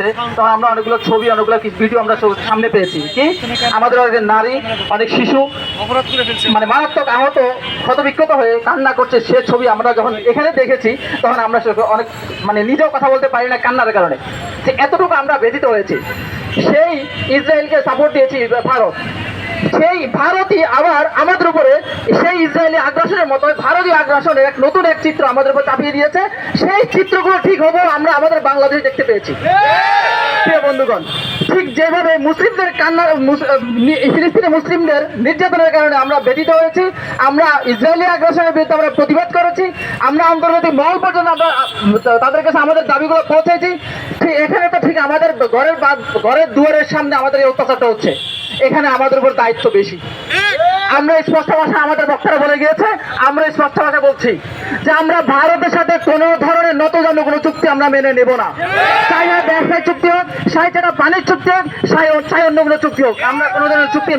হচ্ছে তখন আমরা অনেকগুলো ছবি অনেকগুলো ভিডিও আমরা সামনে পেয়েছি। কি? আমাদের অনেক নারী অনেক শিশু মানে মারাত্মক আহত ক্ষতবিক্ষত হয়ে কান্না করছে সে ছবি আমরা যখন এখানে দেখেছি তখন আমরা অনেক মানে নিজেও কথা বলতে পারি না কান্নার কারণে। যে এতটুকু আমরা ব্যথিত হয়েছি। সেই ইসরায়েলকে সাপোর্ট দিয়েছি ভারত। সেই ভারতই আবার আমাদের উপরে ইসরায়েলি আগ্রাসনের মতো ভারতীয় আগ্রাসনের এক নতুন এক চিত্র আমাদের উপর চাপিয়ে দিয়েছে। সেই চিত্রগুলো ঠিক হব আমরা আমাদের বাংলাদেশে দেখতে পেয়েছি। প্রিয় বন্ধুগণ, ঠিক যেভাবে মুসলিমদের কান্না ফিলিস্তিনি মুসলিমদের নির্যাতনের কারণে আমরা ব্যথিত হয়েছি, আমরা ইসরায়েলি আগ্রাসনের বিরুদ্ধে আমরা প্রতিবাদ করেছি, আমরা আন্তর্জাতিক মহল পর্যন্ত আমরা তাদের কাছে আমাদের দাবিগুলো পৌঁছেছি। ঠিক এখানে তো ঠিক আমাদের ঘরের ঘরের দুয়ারের সামনে আমাদের এই অত্যাচারটা হচ্ছে। এখানে আমাদের উপর দায়িত্ব বেশি। আমরা এই স্পষ্ট ভাষা আমাদের বক্তারা বলে গিয়েছে, আমরা এই স্পষ্ট ভাষা বলছি যে আমরা ভারতের সাথে কোনো ধরনের নতজান্য কোনো চুক্তি আমরা মেনে নেব না। চাই না ব্যবসায় চুক্তি হোক, চাই সেটা পানির চুক্তি হোক, চাই অন্য কোনো চুক্তি হোক। আমরা কোনো ধরনের চুক্তি